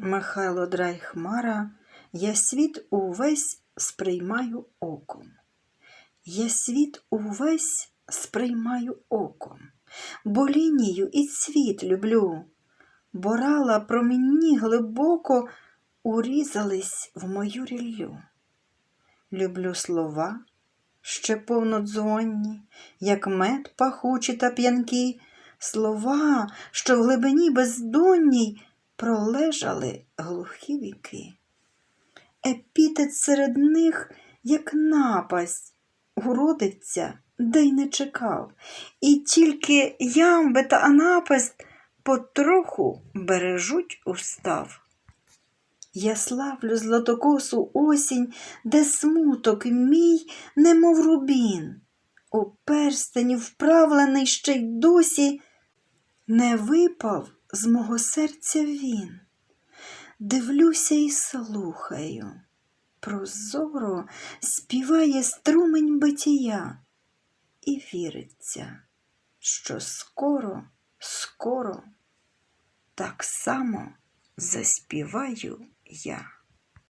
Михайло Драйхмара, я світ увесь сприймаю оком. Я світ увесь сприймаю оком, бо лінію і цвіт люблю, бо рала промінні глибоко урізались в мою ріллю. Люблю слова, ще повнодзвонні, як мед пахучі та п'янкі, слова, що в глибині бездонній пролежали глухі віки. Епітет серед них, як напасть, уродиться, де й не чекав, і тільки ямби та анапасть потроху бережуть устав. Я славлю златокосу осінь, де смуток мій, немов рубін, у перстені вправлений ще й досі не випав з мого серця він. Дивлюся і слухаю. Прозоро співає струмень битія, і віриться, що скоро, скоро так само заспіваю я.